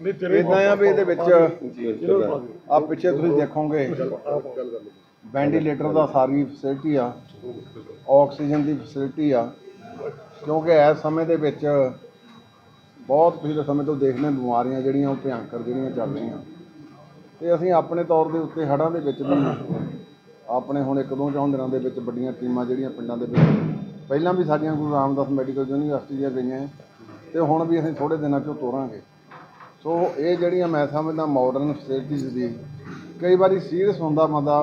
ਇਦਾਂ ਆ ਵੀ ਇਹਦੇ ਵਿੱਚ ਆ ਪਿੱਛੇ ਤੁਸੀਂ ਦੇਖੋਗੇ ਵੈਂਟੀਲੇਟਰ ਦਾ ਸਾਰੀ ਫੈਸਿਲਿਟੀ ਆ। ਆਕਸੀਜਨ ਦੀ ਫੈਸਿਲਿਟੀ ਆ। ਕਿਉਂਕਿ ਇਸ ਸਮੇਂ ਦੇ ਵਿੱਚ ਬਹੁਤ ਪਿਛਲੇ ਸਮੇਂ ਤੋਂ ਦੇਖਦੇ ਹਾਂ ਬਿਮਾਰੀਆਂ ਜਿਹੜੀਆਂ ਉਹ ਭਿਆਨਕ ਜਿਹੜੀਆਂ ਚੱਲ ਰਹੀਆਂ। ਤੇ ਅਸੀਂ ਆਪਣੇ ਤੌਰ ਦੇ ਉੱਤੇ ਹੜ੍ਹਾਂ ਦੇ ਵਿੱਚ ਵੀ ਆਪਣੇ ਹੁਣ ਇੱਕ ਦੋ ਚੌਂ ਦਿਨਾਂ ਦੇ ਵਿੱਚ ਵੱਡੀਆਂ ਟੀਮਾਂ ਜਿਹੜੀਆਂ ਪਿੰਡਾਂ ਦੇ ਵਿੱਚ ਪਹਿਲਾਂ ਵੀ ਸਾਡੀਆਂ ਗੁਰੂ ਰਾਮਦਾਸ ਮੈਡੀਕਲ ਯੂਨੀਵਰਸਿਟੀ ਦੀਆਂ ਗਈਆਂ ਤੇ ਹੁਣ ਵੀ ਅਸੀਂ ਥੋੜੇ ਦਿਨਾਂ 'ਚੋਂ ਤੋਰਾਂਗੇ। ਸੋ ਇਹ ਜਿਹੜੀਆਂ ਮੈਂ ਸਮਝਦਾ ਮਾਡਰਨ ਫੈਸਿਲਿਟੀਜ਼ ਦੀ ਕਈ ਵਾਰੀ ਸੀਰੀਅਸ ਹੁੰਦਾ ਬੰਦਾ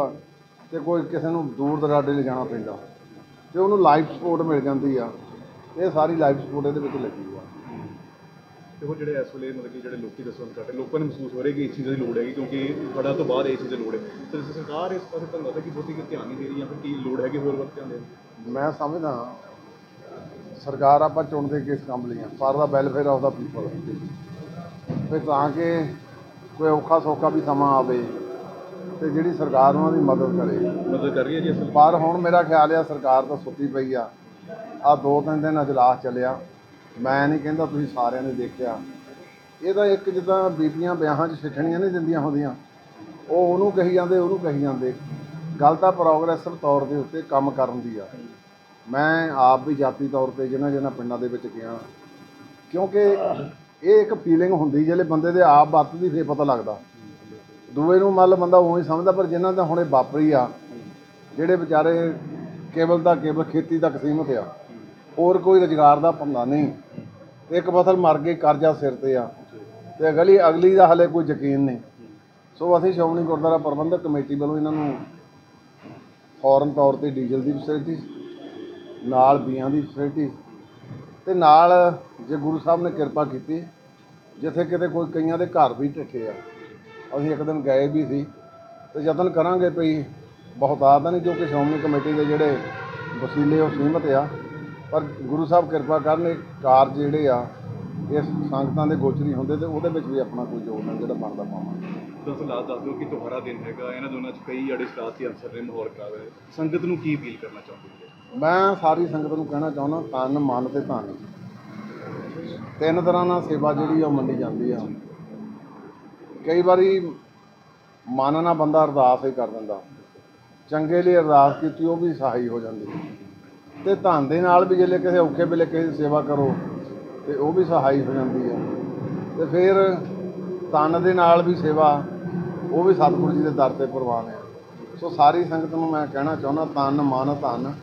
ਤੇ ਕੋਈ ਕਿਸੇ ਨੂੰ ਦੂਰ ਦਰਾਡੇ ਲੈ ਜਾਣਾ ਪੈਂਦਾ ਤੇ ਉਹਨੂੰ ਲਾਈਫ ਸਪੋਰਟ ਮਿਲ ਜਾਂਦੀ ਆ। ਇਹ ਸਾਰੀ ਲਾਈਫ ਸਪੋਰਟ ਇਹਦੇ ਵਿੱਚ ਲੱਗੀ ਆ। ਦੇਖੋ ਜਿਹੜੇ ਇਸ ਵੇਲੇ ਮਤਲਬ ਕਿ ਜਿਹੜੇ ਲੋਕੀ ਦੱਸਣ ਕਰਦੇ ਲੋਕਾਂ ਨੂੰ ਮਹਿਸੂਸ ਹੋ ਰਿਹਾ ਕਿ ਇਸ ਚੀਜ਼ ਦੀ ਲੋੜ ਹੈਗੀ ਕਿਉਂਕਿ ਬੜਾ ਤੋਂ ਬਾਅਦ ਇਸ ਚੀਜ਼ ਦੀ ਲੋੜ ਹੈ। ਤੇ ਸਰਕਾਰ ਇਸ ਪਾਸੇ ਤੁਹਾਨੂੰ ਲੱਗਦਾ ਕਿ ਬਹੁਤੀ ਕਿ ਧਿਆਨ ਨਹੀਂ ਦੇ ਰਹੀ ਜਾਂ ਫਿਰ ਕੀ ਲੋੜ ਹੈਗੀ ਹੋਰ ਧਿਆਨ ਦੇਣ ਮੈਂ ਸਮਝਦਾ ਸਰਕਾਰ ਆਪਾਂ ਚੁਣਦੇ ਕਿਸ ਕੰਮ ਲਈ ਆ for the welfare of the people ਵੀ ਤਾਂ ਕਿ ਕੋਈ ਔਖਾ ਸੌਖਾ ਵੀ ਸਮਾਂ ਆਵੇ ਤੇ ਜਿਹੜੀ ਸਰਕਾਰ ਉਹਨਾਂ ਦੀ ਮਦਦ ਕਰੇ। ਮਦਦ ਕਰ ਰਹੀ ਹੈ ਜੀ ਅਸਲ ਪਰ ਹੁਣ ਮੇਰਾ ਖਿਆਲ ਆ ਸਰਕਾਰ ਤਾਂ ਸੁੱਤੀ ਪਈ ਆ। ਆ ਦੋ ਤਿੰਨ ਦਿਨ ਅਜਲਾਸ ਚੱਲਿਆ। ਮੈਂ ਨਹੀਂ ਕਹਿੰਦਾ ਤੁਸੀਂ ਸਾਰਿਆਂ ਨੇ ਦੇਖਿਆ। ਇਹ ਤਾਂ ਇੱਕ ਜਿੱਦਾਂ ਬੀਬੀਆਂ ਵਿਆਹਾਂ 'ਚ ਸਿੱਠਣੀਆਂ ਨਹੀਂ ਦਿੰਦੀਆਂ ਹੁੰਦੀਆਂ। ਉਹ ਉਹਨੂੰ ਕਹੀ ਜਾਂਦੇ ਉਹਨੂੰ ਕਹੀ ਜਾਂਦੇ। ਗੱਲ ਤਾਂ ਪ੍ਰੋਗਰੈਸਿਵ ਤੌਰ ਦੇ ਉੱਤੇ ਕੰਮ ਕਰਨ ਦੀ ਆ। ਮੈਂ ਆਪ ਵੀ ਜਾਤੀ ਤੌਰ ਤੇ ਜਿਹਨਾਂ ਜਿਹਨਾਂ ਪਿੰਡਾਂ ਦੇ ਵਿੱਚ ਗਿਆ। ਕਿਉਂਕਿ ਇਹ ਇੱਕ ਫੀਲਿੰਗ ਹੁੰਦੀ ਜਿਹੜੇ ਬੰਦੇ ਦੇ ਆਪ ਵਰਤਦੀ ਫੇਰ ਪਤਾ ਲੱਗਦਾ। ਦੂਏ ਨੂੰ ਮੰਨ ਲਓ ਬੰਦਾ ਉਵੇਂ ਸਮਝਦਾ, ਪਰ ਜਿਨ੍ਹਾਂ ਦਾ ਹੁਣੇ ਵਾਪਰੀ ਆ, ਜਿਹੜੇ ਵਿਚਾਰੇ ਕੇਵਲ ਦਾ ਕੇਵਲ ਖੇਤੀ ਤੱਕ ਸੀਮਤ ਆ, ਹੋਰ ਕੋਈ ਰੁਜ਼ਗਾਰ ਦਾ ਪੰਦਾ ਨਹੀਂ। ਇੱਕ ਫਸਲ ਮਰ ਗਈ, ਕਰਜ਼ਾ ਸਿਰ ਤੇ ਆ, ਤੇ ਅਗਲੀ ਅਗਲੀ ਦਾ ਹਲੇ ਕੋਈ ਯਕੀਨ ਨਹੀਂ। ਸੋ ਅਸੀਂ ਸ਼੍ਰੋਮਣੀ ਗੁਰਦੁਆਰਾ ਪ੍ਰਬੰਧਕ ਕਮੇਟੀ ਵੱਲੋਂ ਇਹਨਾਂ ਨੂੰ ਫੌਰਨ ਤੌਰ ਤੇ ਡੀਜ਼ਲ ਦੀ ਫੈਸਿਲਿਟੀ ਨਾਲ ਬੀਆਂ ਦੀ ਫੈਸਿਲਿਟੀ ਤੇ ਨਾਲ ਜੇ ਗੁਰੂ ਸਾਹਿਬ ਨੇ ਕਿਰਪਾ ਕੀਤੀ, ਜਿੱਥੇ ਕਿਤੇ ਕੋਈ ਕਈਆਂ ਦੇ ਘਰ ਵੀ ਢੱਠੇ ਆ, ਅਸੀਂ ਇੱਕ ਦਿਨ ਗਏ ਵੀ ਸੀ, ਤੇ ਯਤਨ ਕਰਾਂਗੇ ਭਈ ਬਹੁਤਾਤ ਨਹੀਂ ਜੋ ਕਿ ਸ਼੍ਰੋਮਣੀ ਕਮੇਟੀ ਦੇ ਜਿਹੜੇ ਵਸੀਲੇ ਉਹ ਸੀਮਤ ਆ, ਪਰ ਗੁਰੂ ਸਾਹਿਬ ਕਿਰਪਾ ਕਰਨ, ਇਹ ਕਾਰਜ ਜਿਹੜੇ ਆ ਇਸ ਸੰਗਤਾਂ ਦੇ ਗੋਚਰੀ ਹੁੰਦੇ ਤੇ ਉਹਦੇ ਵਿੱਚ ਵੀ ਆਪਣਾ ਕੋਈ ਯੋਗਦਾਨ ਜਿਹੜਾ ਬਣਦਾ ਪਾਵਾਂਗੇ। ਤੁਸੀਂ ਲਾਜ ਦੱਸ ਦਿਓ ਕਿ ਤੁਹਾਰਾ ਦਿਨ ਹੈਗਾ, ਇਹਨਾਂ ਦੋਨਾਂ 'ਚ ਕਈ ਜਿਹੜੇ ਸਿਆਸੀ ਅਫਸਰ ਨੇ ਮਾਹੌਲ ਖਰਾਬ ਹੈ। ਸੰਗਤ ਨੂੰ ਕੀ ਅਪੀਲ ਕਰਨਾ ਚਾਹੁੰਦੇ ਹੋ? ਮੈਂ ਸਾਰੀ ਸੰਗਤ ਨੂੰ ਕਹਿਣਾ ਚਾਹੁੰਦਾ, ਤਨ, ਮਨ ਤੇ ਧਨ। ਤਿੰਨ ਤਰ੍ਹਾਂ ਨਾਲ ਸੇਵਾ ਜਿਹੜੀ ਆ, ਉਹ ਮੰਨੀ ਜਾਂਦੀ ਆ। ਕਈ ਵਾਰੀ ਮਨ ਨਾਲ ਬੰਦਾ ਅਰਦਾਸ ਹੀ ਕਰ ਦਿੰਦਾ। ਚੰਗੇ ਲਈ ਅਰਦਾਸ ਕੀਤੀ, ਉਹ ਵੀ ਸਹਾਈ ਹੋ ਜਾਂਦੀ। ਤੇ ਧਨ ਦੇ ਨਾਲ ਵੀ ਜੇ ਕਿਸੇ ਔਖੇ ਵੇਲੇ ਕਿਸੇ ਦੀ ਸੇਵਾ ਕਰੋ, ਤੇ ਉਹ ਵੀ ਸਹਾਈ ਹੋ ਜਾਂਦੀ ਹੈ ਤੇ ਫਿਰ ਤਨ ਦੇ ਨਾਲ ਵੀ ਸੇਵਾ, ਉਹ ਵੀ ਸਤਿਗੁਰੂ ਜੀ ਦੇ ਦਰ ਤੇ ਪ੍ਰਵਾਨ ਹੈ ਸੋ ਸਾਰੀ ਸੰਗਤ ਨੂੰ ਮੈਂ ਕਹਿਣਾ ਚਾਹੁੰਦਾ ਤਨ ਮਨ, ਧਨ।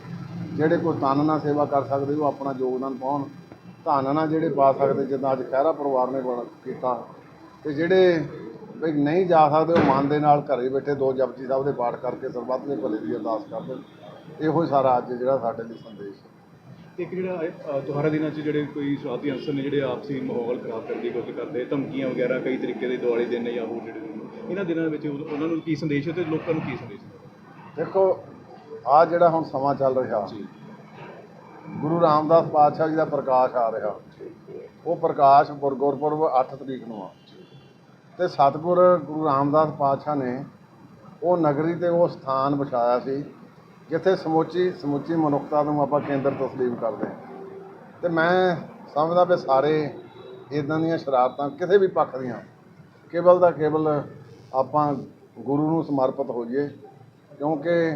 ਜਿਹੜੇ ਕੋਈ ਤਨ ਨਾਲ ਸੇਵਾ ਕਰ ਸਕਦੇ ਉਹ ਆਪਣਾ ਯੋਗਦਾਨ ਪਾਉਣ। ਧਨ ਨਾਲ ਜਿਹੜੇ ਪਾ ਸਕਦੇ ਜਿੱਦਾਂ ਅੱਜ ਖਹਿਰਾ ਪਰਿਵਾਰ ਨੇ ਬਣਾ- ਕੀਤਾ। ਤੇ ਜਿਹੜੇ ਵੀ ਨਹੀਂ ਜਾ ਸਕਦੇ ਉਹ ਮਨ ਦੇ ਨਾਲ ਘਰੇ ਬੈਠੇ ਦੋ ਜਪਜੀ ਸਾਹਿਬ ਦੇ ਪਾਠ ਕਰਕੇ ਸਰਬੱਤ ਦੇ ਭਲੇ ਦੀ ਅਰਦਾਸ ਕਰਦੇ ਇਹੋ ਹੀ ਸਾਰਾ ਅੱਜ ਜਿਹੜਾ ਸਾਡੇ ਲਈ ਸੰਦੇਸ਼ ਹੈ। ਇੱਕ ਜਿਹੜਾ ਤੁਹਾਰਾ ਦਿਨਾਂ 'ਚ ਜਿਹੜੇ ਕੋਈ ਸਿਆਸੀ ਅਨਸਰ ਨੇ ਜਿਹੜੇ ਆਪਸੀ ਮਾਹੌਲ ਖਰਾਬ ਕਰਨ ਦੀ ਕੋਸ਼ਿਸ਼ ਕਰਦੇ ਧਮਕੀਆਂ ਵਗੈਰਾ ਕਈ ਤਰੀਕੇ ਦੇ ਦਿਵਾਲੀ ਦਿਨ ਜਾਂ ਹੋਰ ਜਿਹੜੇ ਇਹਨਾਂ ਦਿਨਾਂ ਵਿੱਚ ਉਹ- ਉਹਨਾਂ ਨੂੰ ਕੀ ਸੰਦੇਸ਼ ਹੈ ਤੇ ਲੋਕਾਂ ਨੂੰ ਕੀ ਸੰਦੇਸ਼ ਹੈ? ਦੇਖੋ ਆ ਜਿਹੜਾ ਹੁਣ ਸਮਾਂ ਚੱਲ ਰਿਹਾ ਗੁਰੂ ਰਾਮਦਾਸ ਪਾਤਸ਼ਾਹ ਜੀ ਦਾ ਪ੍ਰਕਾਸ਼ ਆ ਰਿਹਾ। ਉਹ ਪ੍ਰਕਾਸ਼ ਗੁਰ- ਗੁਰਪੁਰਬ 8 ਤਰੀਕ ਨੂੰ ਆ। ਤੇ ਸਤਿਗੁਰ ਗੁਰੂ ਰਾਮਦਾਸ ਪਾਤਸ਼ਾਹ ਨੇ ਉਹ ਨਗਰੀ ਤੇ ਉਹ ਸਥਾਨ ਵਿਛਾਇਆ ਸੀ ਜਿੱਥੇ ਸਮੁੱਚੀ ਸਮੁੱਚੀ ਮਨੁੱਖਤਾ ਨੂੰ ਆਪਾਂ ਕੇਂਦਰ ਤਸਲੀਮ ਕਰਦੇ ਹਾਂ। ਤੇ ਮੈਂ ਸਮਝਦਾ ਵੀ ਸਾਰੇ ਇਦਾਂ ਦੀਆਂ ਸ਼ਰਾਰਤਾਂ ਕਿਸੇ ਵੀ ਪੱਖ ਦੀਆਂ ਕੇਵਲ ਦਾ ਕੇਵਲ ਆਪਾਂ ਗੁਰੂ ਨੂੰ ਸਮਰਪਿਤ ਹੋ ਜਾਈਏ ਕਿਉਂਕਿ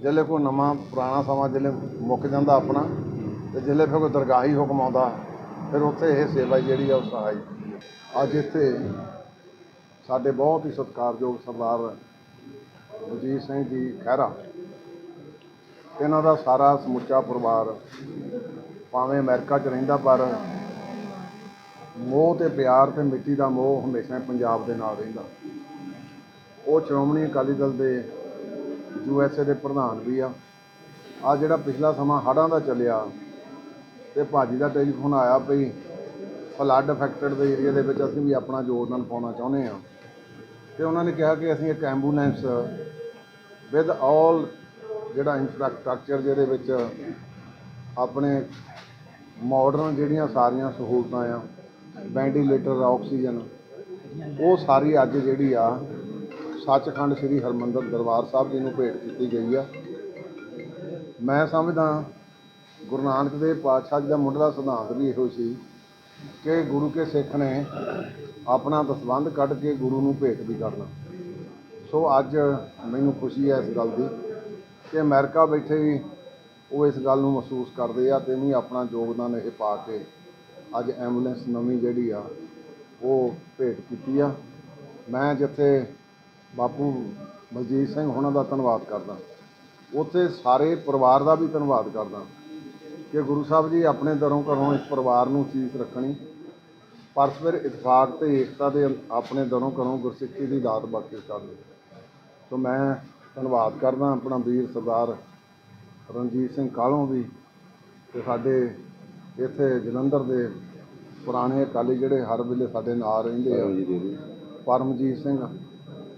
ਜਿੱਲੇ ਕੋਈ ਨਵਾਂ ਪੁਰਾਣਾ ਸਮਾਂ ਜਿੱਲੇ ਮੁੱਕ ਜਾਂਦਾ ਆਪਣਾ, ਤੇ ਜਿੱਲੇ ਫਿਰ ਕੋਈ ਦਰਗਾਹੀ ਹੁਕਮ ਆਉਂਦਾ, ਫਿਰ ਉੱਥੇ ਇਹ ਸੇਵਾ ਜਿਹੜੀ ਆ ਉਹ ਸਹਾਈ ਅੱਜ ਇੱਥੇ ਸਾਡੇ ਬਹੁਤ ਹੀ ਸਤਿਕਾਰਯੋਗ ਸਰਦਾਰ ਵਜੀਤ ਸਿੰਘ ਜੀ ਖਹਿਰਾ, ਇਹਨਾਂ ਦਾ ਸਾਰਾ ਸਮੁੱਚਾ ਪਰਿਵਾਰ ਭਾਵੇਂ ਅਮਰੀਕਾ 'ਚ ਰਹਿੰਦਾ, ਪਰ ਮੋਹ ਤੇ ਪਿਆਰ ਤੇ ਮਿੱਟੀ ਦਾ ਮੋਹ ਹਮੇਸ਼ਾ ਹੀ ਪੰਜਾਬ ਦੇ ਨਾਲ ਰਹਿੰਦਾ। ਉਹ ਸ਼੍ਰੋਮਣੀ ਅਕਾਲੀ ਦਲ ਦੇ ਯੂ ਐਸ ਏ ਦੇ ਪ੍ਰਧਾਨ ਵੀ ਆ। ਆ ਜਿਹੜਾ ਪਿਛਲਾ ਸਮਾਂ ਹੜ੍ਹਾਂ ਦਾ ਚੱਲਿਆ ਤੇ ਭਾਜੀ ਦਾ ਟੈਲੀਫੋਨ ਆਇਆ ਭਈ ਫਲੱਡ ਅਫੈਕਟਡ ਦੇ ਏਰੀਆ ਦੇ ਵਿੱਚ ਅਸੀਂ ਵੀ ਆਪਣਾ ਯੋਗਦਾਨ ਪਾਉਣਾ ਚਾਹੁੰਦੇ ਆ ਤੇ ਉਹਨਾਂ ਨੇ ਕਿਹਾ ਕਿ ਅਸੀਂ ਇੱਕ ਐਂਬੂਲੈਂਸ ਵਿਦ ਆਲ ਜਿਹੜਾ ਇਨਫਰਾਸਟ੍ਰਕਚਰ ਜਿਹਦੇ ਵਿੱਚ ਆਪਣੇ ਮਾਡਰਨ ਜਿਹੜੀਆਂ ਸਾਰੀਆਂ ਸਹੂਲਤਾਂ ਆ ਵੈਂਟੀਲੇਟਰ ਆਕਸੀਜਨ ਉਹ ਸਾਰੀ ਅੱਜ ਜਿਹੜੀ ਆ ਸੱਚਖੰਡ ਸ੍ਰੀ ਹਰਮੰਦਰ ਦਰਬਾਰ ਸਾਹਿਬ ਜੀ ਨੂੰ ਭੇਟ ਕੀਤੀ ਗਈ ਆ। ਮੈਂ ਸਮਝਦਾ ਗੁਰੂ ਨਾਨਕ ਦੇਵ ਪਾਤਸ਼ਾਹ ਜੀ ਦਾ ਮੁੱਢਲਾ ਸਿਧਾਂਤ ਵੀ ਇਹੋ ਸੀ ਕਿ ਗੁਰੂ ਕੇ ਸਿੱਖ ਨੇ ਆਪਣਾ ਦਸਵੰਧ ਕੱਢ ਕੇ ਗੁਰੂ ਨੂੰ ਭੇਟ ਵੀ ਕਰਨਾ। ਸੋ ਅੱਜ ਮੈਨੂੰ ਖੁਸ਼ੀ ਹੈ ਇਸ ਗੱਲ ਦੀ ਕਿ ਅਮਰੀਕਾ ਬੈਠੇ ਵੀ ਉਹ ਇਸ ਗੱਲ ਨੂੰ ਮਹਿਸੂਸ ਕਰਦੇ ਆ ਤੇ ਵੀ ਆਪਣਾ ਯੋਗਦਾਨ ਇਹ ਪਾ ਕੇ ਅੱਜ ਐਂਬੂਲੈਂਸ ਨਵੀਂ ਜਿਹੜੀ ਆ, ਉਹ ਭੇਟ ਕੀਤੀ ਆ। ਮੈਂ ਜਿੱਥੇ ਬਾਪੂ ਬਲਜੀਤ ਸਿੰਘ ਉਹਨਾਂ ਦਾ ਧੰਨਵਾਦ ਕਰਦਾ। ਉੱਥੇ ਸਾਰੇ ਪਰਿਵਾਰ ਦਾ ਵੀ ਧੰਨਵਾਦ ਕਰਦਾ ਕਿ ਗੁਰੂ ਸਾਹਿਬ ਜੀ ਆਪਣੇ ਦਰੋਂ ਘਰੋਂ ਇਸ ਪਰਿਵਾਰ ਨੂੰ ਚੀਜ਼ ਰੱਖਣੀ। ਪਰਸਪਰ ਇਤਫਾਕ ਤੇ ਏਕਤਾ ਦੇ ਆਪਣੇ ਦਰੋਂ ਘਰੋਂ ਗੁਰਸਿੱਖੀ ਦੀ ਦਾਤ ਬਖਸ਼ਿਸ਼ ਕਰਨੀ ਸੋ ਮੈਂ ਧੰਨਵਾਦ ਕਰਦਾ ਆਪਣਾ ਵੀਰ ਸਰਦਾਰ ਰਣਜੀਤ ਸਿੰਘ ਕਾਲੋਂ ਵੀ ਤੇ ਸਾਡੇ ਇੱਥੇ ਜਲੰਧਰ ਦੇ ਪੁਰਾਣੇ ਅਕਾਲੀ ਜਿਹੜੇ ਹਰ ਵੇਲੇ ਸਾਡੇ ਨਾਲ ਰਹਿੰਦੇ ਆ। ਪਰਮਜੀਤ ਸਿੰਘ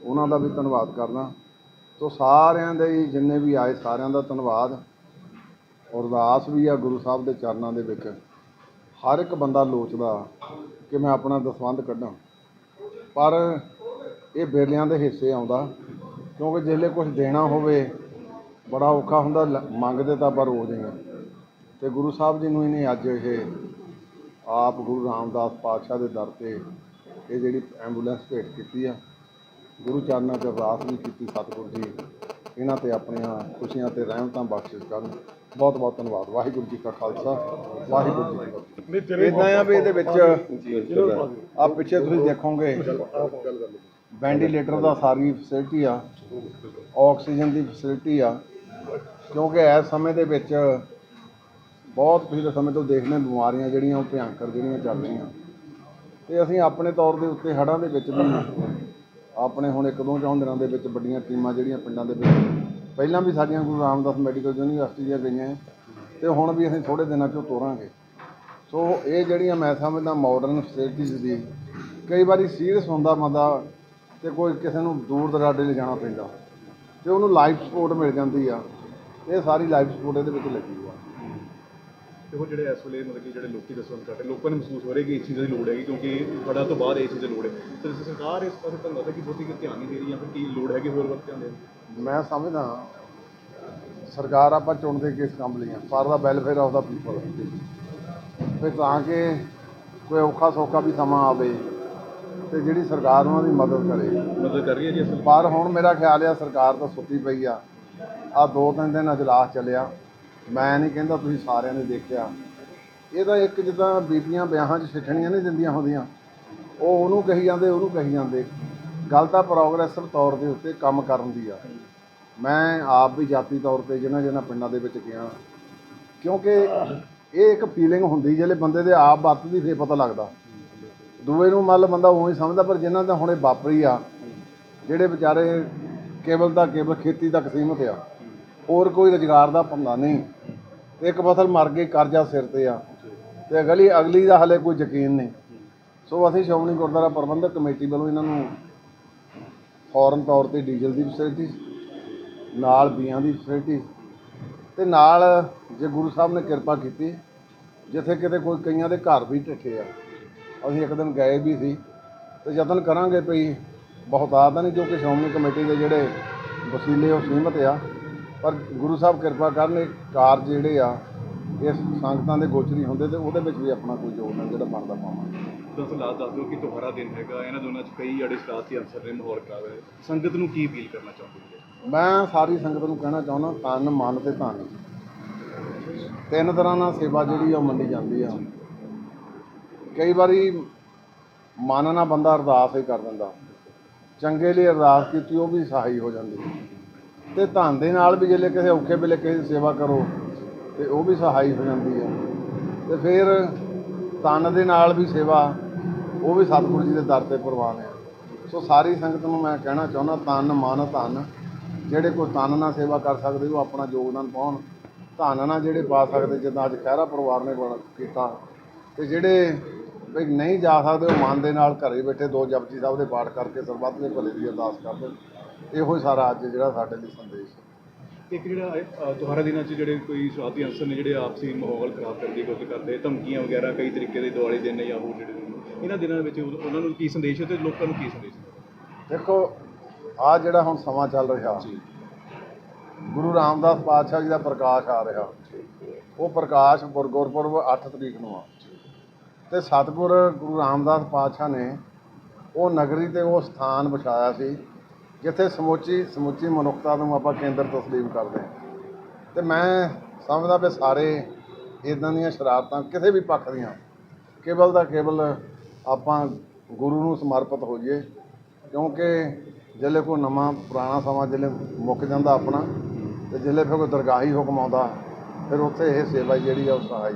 ਉਹਨਾਂ ਦਾ ਵੀ ਧੰਨਵਾਦ ਕਰਦਾ। ਸੋ ਸਾਰਿਆਂ ਦੇ ਹੀ ਜਿੰਨੇ ਵੀ ਆਏ, ਸਾਰਿਆਂ ਦਾ ਧੰਨਵਾਦ। ਅਰਦਾਸ ਵੀ ਆ ਗੁਰੂ ਸਾਹਿਬ ਦੇ ਚਰਨਾਂ ਦੇ ਵਿੱਚ। ਹਰ ਇੱਕ ਬੰਦਾ ਲੋਚਦਾ ਕਿ ਮੈਂ ਆਪਣਾ ਦਸਵੰਧ ਕੱਢਾਂ। ਪਰ ਇਹ ਬੇਲਿਆਂ ਦੇ ਹਿੱਸੇ ਆਉਂਦਾ, ਕਿਉਂਕਿ ਜਿਹਲੇ ਕੁਝ ਦੇਣਾ ਹੋਵੇ, ਬੜਾ ਔਖਾ ਹੁੰਦਾ, ਲ- ਮੰਗਦੇ ਤਾਂ ਪਰ ਹੋ ਜਾਂਦੇ ਤੇ ਗੁਰੂ ਸਾਹਿਬ ਜੀ ਨੂੰ ਇਹਨੇ ਅੱਜ ਇਹ ਆਪ ਗੁਰੂ ਰਾਮਦਾਸ ਪਾਤਸ਼ਾਹ ਦੇ ਦਰ ਤੇ ਇਹ ਜਿਹੜੀ ਐਂਬੂਲੈਂਸ ਭੇਟ ਕੀਤੀ ਆ ਗੁਰੂ ਚਰਨਾਂ 'ਚ ਅਰਦਾਸ ਵੀ ਕੀਤੀ ਸਤਿਗੁਰੂ ਜੀ ਇਹਨਾਂ ਤੇ ਆਪਣੀਆਂ ਖੁਸ਼ੀਆਂ ਤੇ ਰਹਿਮਤਾਂ ਬਖਸ਼ਿਸ਼ ਕਰਨ। ਬਹੁਤ ਬਹੁਤ ਧੰਨਵਾਦ। ਵਾਹਿਗੁਰੂ ਜੀ ਕਾ ਖਾਲਸਾ ਵਾਹਿਗੁਰੂ ਜੀ ਕੀ ਫਤਿਹ। ਇਦਾਂ ਆ ਵੀ ਇਹਦੇ ਵਿੱਚ ਆ ਪਿੱਛੇ ਤੁਸੀਂ ਦੇਖੋਗੇ ਵੈਂਟੀਲੇਟਰ ਦਾ ਸਾਰੀ ਫੈਸਿਲਿਟੀ ਆ ਆਕਸੀਜਨ ਦੀ ਫੈਸਿਲਿਟੀ ਆ ਕਿਉਂਕਿ ਇਸ ਸਮੇਂ ਦੇ ਵਿੱਚ ਬਹੁਤ ਪਿਛਲੇ ਸਮੇਂ ਤੋਂ ਦੇਖਦੇ ਬਿਮਾਰੀਆਂ ਜਿਹੜੀਆਂ ਉਹ ਭਿਆਨਕ ਜਿਹੜੀਆਂ ਚੱਲ ਰਹੀਆਂ। ਤੇ ਅਸੀਂ ਆਪਣੇ ਤੌਰ ਦੇ ਉੱਤੇ ਹੜ੍ਹਾਂ ਦੇ ਵਿੱਚ ਵੀ ਆਪਣੇ ਹੁਣ ਇੱਕ ਦੋ ਚੌਂ ਦਿਨਾਂ ਦੇ ਵਿੱਚ ਵੱਡੀਆਂ ਟੀਮਾਂ ਜਿਹੜੀਆਂ ਪਿੰਡਾਂ ਦੇ ਵਿੱਚ ਪਹਿਲਾਂ ਵੀ ਸਾਡੀਆਂ ਗੁਰੂ ਰਾਮਦਾਸ ਮੈਡੀਕਲ ਯੂਨੀਵਰਸਿਟੀ ਦੀਆਂ ਗਈਆਂ ਹੈ ਤੇ ਹੁਣ ਵੀ ਅਸੀਂ ਥੋੜੇ ਦਿਨਾਂ 'ਚੋਂ ਤੋਰਾਂਗੇ। ਸੋ ਇਹ ਜਿਹੜੀਆਂ ਮੈਂ ਸਮਝਦਾ ਮਾਡਰਨ ਫੈਸਿਲਿਟੀਜ਼ ਦੀ ਕਈ ਵਾਰੀ ਸੀਰੀਅਸ ਹੁੰਦਾ ਬੰਦਾ ਤੇ ਕੋਈ ਕਿਸੇ ਨੂੰ ਦੂਰ ਦਰਾਡੇ ਲੈ ਜਾਣਾ ਪੈਂਦਾ ਤੇ ਉਹਨੂੰ ਲਾਈਫ ਸਪੋਰਟ ਮਿਲ ਜਾਂਦੀ ਆ। ਇਹ ਸਾਰੀ ਲਾਈਫ ਸਪੋਰਟ ਇਹਦੇ ਵਿੱਚ ਲੱਗੀ ਆ। ਹੋਆ ਦੇਖੋ ਜਿਹੜੇ ਇਸ ਵੇਲੇ ਮਤਲਬ ਕਿ ਜਿਹੜੇ ਲੋਕੀ ਦਸਵੰਦ ਕਰਦੇ ਲੋਕਾਂ ਨੂੰ ਮਹਿਸੂਸ ਹੋ ਰਿਹਾ ਕਿ ਇਸ ਚੀਜ਼ ਦੀ ਲੋੜ ਹੈਗੀ ਕਿਉਂਕਿ ਬੜਾ ਤੋਂ ਬਾਅਦ ਇਸ ਚੀਜ਼ ਦੀ ਲੋੜ ਹੈ। ਤੇ ਸਰਕਾਰ ਇਸ ਪਾਸੇ ਤੁਹਾਨੂੰ ਲੱਗਦਾ ਕਿ ਬਹੁਤੀ ਕਿ ਧਿਆਨ ਨਹੀਂ ਦੇ ਰਹੀ ਜਾਂ ਫਿਰ ਕੀ ਲੋੜ ਹੈਗੀ ਹੋਰ ਵੱਧ ਧਿਆਨ ਦੇਣ ਦੀ? ਮੈਂ ਸਮਝਦਾ ਸਰਕਾਰ ਆਪਾਂ ਚੁਣਦੇ ਕਿਸ ਕੰਮ ਲਈ ਆ for the welfare of the people ਫਿਰ ਤਾਂ ਕਿ ਕੋਈ ਔਖਾ ਸੌਖਾ ਵੀ ਸਮਾਂ ਆਵੇ ਤੇ ਜਿਹੜੀ ਸਰਕਾਰ ਉਹਨਾਂ ਦੀ ਮਦਦ ਕਰੇ। ਮਦਦ ਕਰ ਰਹੀ ਹੈ ਜੀ ਪਰ ਹੁਣ ਮੇਰਾ ਖਿਆਲ ਆ ਸਰਕਾਰ ਤਾਂ ਸੁੱਤੀ ਪਈ ਆ। ਆ ਦੋ ਤਿੰਨ ਦਿਨ ਅਜਲਾਸ ਚੱਲਿਆ। ਮੈਂ ਨਹੀਂ ਕਹਿੰਦਾ ਤੁਸੀਂ ਸਾਰਿਆਂ ਨੇ ਦੇਖਿਆ। ਇਹ ਤਾਂ ਇੱਕ ਜਿੱਦਾਂ ਬੀਬੀਆਂ ਵਿਆਹਾਂ 'ਚ ਸਿੱਠਣੀਆਂ ਨਹੀਂ ਦਿੰਦੀਆਂ ਹੁੰਦੀਆਂ। ਉਹ ਉਹਨੂੰ ਕਹੀ ਜਾਂਦੇ, ਉਹਨੂੰ ਕਹੀ ਜਾਂਦੇ। ਗੱਲ ਤਾਂ ਪ੍ਰੋਗਰੈਸਿਵ ਤੌਰ ਦੇ ਉੱਤੇ ਕੰਮ ਕਰਨ ਦੀ ਆ। ਮੈਂ ਆਪ ਵੀ ਜਾਤੀ ਤੌਰ ਤੇ ਜਿਹਨਾਂ ਜਿਹਨਾਂ ਪਿੰਡਾਂ ਦੇ ਵਿੱਚ ਗਿਆ। ਕਿਉਂਕਿ ਇਹ ਇੱਕ ਫੀਲਿੰਗ ਹੁੰਦੀ ਜਿਹੜੇ ਬੰਦੇ ਦੇ ਆਪ ਵਰਤਦੀ ਫੇਰ ਪਤਾ ਲੱਗਦਾ। ਦੂਏ ਨੂੰ ਮੰਨ ਬੰਦਾ ਉਹੀ ਸਮਝਦਾ, ਪਰ ਜਿਨ੍ਹਾਂ ਦਾ ਹੁਣੇ ਵਾਪਰੀ ਆ, ਜਿਹੜੇ ਵਿਚਾਰੇ ਕੇਵਲ ਦਾ ਕੇਵਲ ਖੇਤੀ ਤੱਕ ਸੀਮਤ ਆ। ਹੋਰ ਕੋਈ ਰੁਜ਼ਗਾਰ ਦਾ ਪੰਗਾ ਨਹੀਂ। ਤੇ ਇੱਕ ਫਸਲ ਮਰ ਗਈ, ਕਰਜ਼ਾ ਸਿਰ ਤੇ ਆ। ਤੇ ਅਗਲੀ ਅਗਲੀ ਦਾ ਹਲੇ ਕੋਈ ਯਕੀਨ ਨਹੀਂ। ਸੋ ਅਸੀਂ ਸ਼੍ਰੋਮਣੀ ਗੁਰਦੁਆਰਾ ਪ੍ਰਬੰਧਕ ਕਮੇਟੀ ਵੱਲੋਂ ਇਹਨਾਂ ਨੂੰ ਫੌਰਨ ਤੌਰ ਤੇ ਡੀਜ਼ਲ ਦੀ ਫੈਸਿਲਿਟੀ ਨਾਲ ਬੀਆਂ ਦੀ ਫੈਸਿਲਿਟੀ ਤੇ ਨਾਲ ਜੇ ਗੁਰੂ ਸਾਹਿਬ ਨੇ ਕਿਰਪਾ ਕੀਤੀ, ਜਿੱਥੇ ਕਿਤੇ ਕੋਈ ਕਈਆਂ ਦੇ ਘਰ ਵੀ ਢੱਠੇ ਆ। ਅਸੀਂ ਇੱਕ ਦਿਨ ਗਏ ਵੀ ਸੀ ਤੇ ਯਤਨ ਕਰਾਂਗੇ ਭਈ ਬਹੁਤਾਤ ਨਹੀਂ ਜੋ ਕਿ ਸ਼੍ਰੋਮਣੀ ਕਮੇਟੀ ਦੇ ਜਿਹੜੇ ਵਸੀਲੇ ਉਹ ਸੀਮਤ ਆ। ਪਰ ਗੁਰੂ ਸਾਹਿਬ ਕਿਰਪਾ ਕਰਨ ਇਹ ਕਾਰਜ ਜਿਹੜੇ ਆ ਇਸ ਸੰਗਤਾਂ ਦੇ ਗੋਚਰੀ ਹੁੰਦੇ ਤੇ ਉਹਦੇ ਵਿੱਚ ਵੀ ਆਪਣਾ ਕੋਈ ਯੋਗਦਾਨ ਜਿਹੜਾ ਬਣਦਾ ਪਾਵਾਂਗੇ ਤੁਸੀਂ ਲਾਸਟ ਦੱਸ ਦਿਓ ਕਿ ਤੁਹਾਰਾ ਦਿਨ ਹੈਗਾ ਇਹਨਾਂ ਦੋਨਾਂ 'ਚ ਕਈ ਜਿਹੜੇ ਸਰਾਤੀ ਅਨਸਰ ਨੇ ਮਾਹੌਲ ਖਰਾਬ ਹੈ। ਸੰਗਤ ਨੂੰ ਕੀ ਅਪੀਲ ਕਰਨਾ ਚਾਹੁੰਦੇ ਹੋ? ਮੈਂ ਸਾਰੀ ਸੰਗਤ ਨੂੰ ਕਹਿਣਾ ਚਾਹੁੰਦਾ ਤਨ ਮਨ ਤੇ ਧਨ। ਤਿੰਨ ਤਰ੍ਹਾਂ ਨਾਲ ਸੇਵਾ ਜਿਹੜੀ ਆ ਮੰਨੀ ਜਾਂਦੀ ਆ। ਕਈ ਵਾਰੀ ਮਨ ਨਾਲ ਬੰਦਾ ਅਰਦਾਸ ਹੀ ਕਰ ਦਿੰਦਾ। ਚੰਗੇ ਲਈ ਅਰਦਾਸ ਕੀਤੀ ਉਹ ਵੀ ਸਹਾਈ ਹੋ ਜਾਂਦੀ। ਤੇ ਧਨ ਦੇ ਨਾਲ ਵੀ ਜੇ ਕਿਸੇ ਔਖੇ ਵੇਲੇ ਕਿਸੇ ਦੀ ਸੇਵਾ ਕਰੋ, ਤੇ ਉਹ ਵੀ ਸਹਾਈ ਹੋ ਜਾਂਦੀ ਹੈ। ਤੇ ਫਿਰ ਤਨ ਦੇ ਨਾਲ ਵੀ ਸੇਵਾ, ਉਹ ਵੀ ਸਤਿਗੁਰੂ ਜੀ ਦੇ ਦਰ ਤੇ ਪ੍ਰਵਾਨ ਹੈ। ਸੋ ਸਾਰੀ ਸੰਗਤ ਨੂੰ ਮੈਂ ਕਹਿਣਾ ਚਾਹੁੰਦਾ ਤਨ ਮਨ, ਧਨ, ਜਿਹੜੇ ਕੋਈ ਤਨ ਨਾਲ ਸੇਵਾ ਕਰ ਸਕਦੇ, ਉਹ ਆਪਣਾ ਯੋਗਦਾਨ ਪਾਉਣ। ਧਨ ਨਾਲ ਜਿਹੜੇ ਪਾ ਸਕਦੇ, ਜਿੱਦਾਂ ਅੱਜ ਖਹਿਰਾ ਪਰਿਵਾਰ ਨੇ ਬਣ- ਕੀਤਾ, ਤੇ ਜਿਹੜੇ ਵੀ ਨਹੀਂ ਜਾ ਸਕਦੇ, ਉਹ ਮਨ ਦੇ ਨਾਲ ਘਰੇ ਬੈਠੇ ਦੋ ਜਪਜੀ ਸਾਹਿਬ ਦੇ ਪਾਠ ਕਰਕੇ ਸਰਬੱਤ ਦੇ ਭਲੇ ਦੀ ਅਰਦਾਸ ਕਰਦੇ। ਇਹੋ ਹੀ ਸਾਰਾ ਅੱਜ ਜਿਹੜਾ ਸਾਡੇ ਲਈ ਸੰਦੇਸ਼ ਹੈ। ਇੱਕ ਜਿਹੜਾ ਇਹ, ਅ, ਤੁਹਾਰਾ ਦਿਨਾਂ 'ਚ ਜਿਹੜੇ ਕੋਈ ਸਰਾਤੀ ਅਨਸਰ ਨੇ ਜਿਹੜੇ ਆਪਸੀ ਮਾਹੌਲ ਖਰਾਬ ਕਰਨ ਦੀ ਕੋਸ਼ਿਸ਼ ਕਰਦੇ ਧਮਕੀਆਂ ਵਗੈਰਾ ਕਈ ਤਰੀਕੇ ਦੇ ਦਿਵਾਲੀ ਦਿਨ ਨੇ ਜਾਂ ਹੋਰ ਜਿਹੜੇ ਨੇ ਇਹਨਾਂ ਦਿਨਾਂ ਵਿੱਚ ਉਹ- ਉਹਨਾਂ ਨੂੰ ਕੀ ਸੰਦੇਸ਼ ਹੈ ਤੇ ਲੋਕਾਂ ਨੂੰ ਕੀ ਸੰਦੇਸ਼ ਹੈ? ਦੇਖੋ ਆ ਜਿਹੜਾ ਹੁਣ ਸਮਾਂ ਚੱਲ ਰਿਹਾ ਗੁਰੂ ਰਾਮਦਾਸ ਪਾਤਸ਼ਾਹ ਜੀ ਦਾ ਪ੍ਰਕਾਸ਼ ਆ ਰਿਹਾ। ਉਹ ਪ੍ਰਕਾਸ਼ ਗੁਰ- ਗੁਰਪੁਰਬ 8 ਤਰੀਕ ਨੂੰ ਆ। ਤੇ ਸਤਿਗੁਰ ਗੁਰੂ ਰਾਮਦਾਸ ਪਾਤਸ਼ਾਹ ਨੇ ਉਹ ਨਗਰੀ ਤੇ ਉਹ ਸਥਾਨ ਵਿਛਾਇਆ ਸੀ। ਜਿੱਥੇ ਸਮੁੱਚੀ ਸਮੁੱਚੀ ਮਨੁੱਖਤਾ ਨੂੰ ਆਪਾਂ ਕੇਂਦਰ ਤਸਲੀਮ ਕਰਦੇ ਹਾਂ। ਤੇ ਮੈਂ ਸਮਝਦਾ ਵੀ ਸਾਰੇ ਇਦਾਂ ਦੀਆਂ ਸ਼ਰਾਰਤਾਂ ਕਿਸੇ ਵੀ ਪੱਖ ਦੀਆਂ, ਕੇਵਲ ਦਾ ਕੇਵਲ ਆਪਾਂ ਗੁਰੂ ਨੂੰ ਸਮਰਪਿਤ ਹੋਈਏ ਕਿਉਂਕਿ ਜਿੱਲੇ ਕੋਈ ਨਵਾਂ ਪੁਰਾਣਾ ਸਮਾਂ ਜਿੱਲੇ ਮੁੱਕ ਜਾਂਦਾ ਆਪਣਾ, ਤੇ ਜਿੱਲੇ ਫਿਰ ਕੋਈ ਦਰਗਾਹੀ ਹੁਕਮ ਆਉਂਦਾ, ਫਿਰ ਉੱਥੇ ਇਹ ਸੇਵਾ ਜਿਹੜੀ ਆ ਉਹ ਸਹਾਈ।